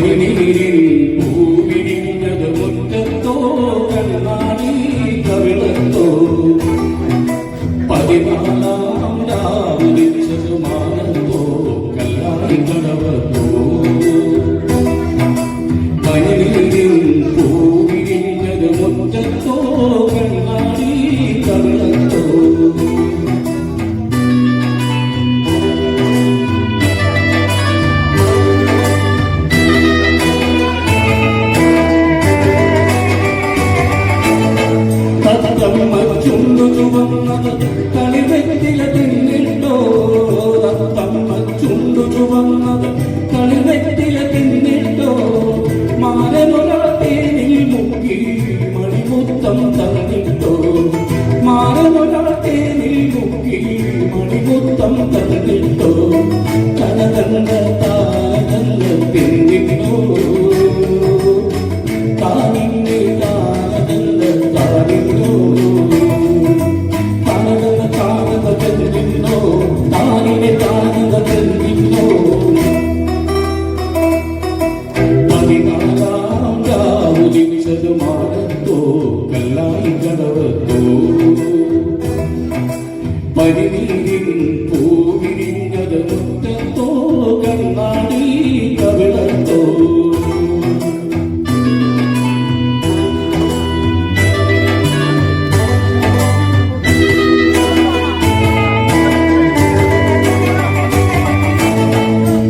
കവിളിൽ പൂവിരിഞ്ഞത് മുറ്റത്തോ കണ്ണാടി കവിളത്തോ പതിനാലാം രാവിലെ ചെറുമാനത്തോ കല്ലാടി കടവത്തോ ചുണ്ടു ചുവന്നത് കളിവെറ്റില തിന്നിട്ടോ തത്തമ്മ ചുണ്ടു ചുവന്നത് കളിവെറ്റില തിന്നിട്ടോ മാരമുറ തേനിൽ മുക്കി മണിമുത്തം തന്നിട്ടോ മാരമുറ തേനിൽ മുക്കി മണിമുത്തം തന്നിട്ടോ കനകണ്ട താരങ്ങൾ തിന്നിട്ടോ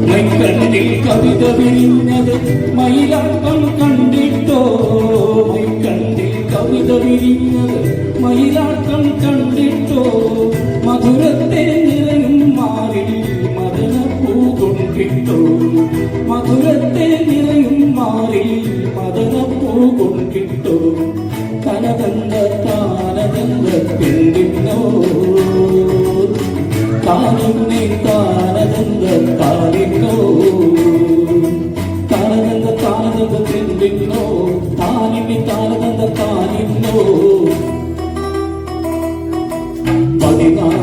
മൈക്കണ്ണിൽ കവിത വിരിഞ്ഞത് മയിലാട്ടം കണ്ടിട്ടോ? കവിത വിരിഞ്ഞത് മയിലാട്ടം കണ്ടിട്ടോ? മധുരത്തെ നിറയും മാറിൽ മദനപ്പൂ കൊണ്ടിട്ടോ മധുരത്തെ നിറയും മാറിൽ മദനപ്പൂ കൊണ്ടിട്ടോ കനകന്ത താനകന്ത പിന്നിന്നോ താനിന്നെ താനകന്ത பதினாறு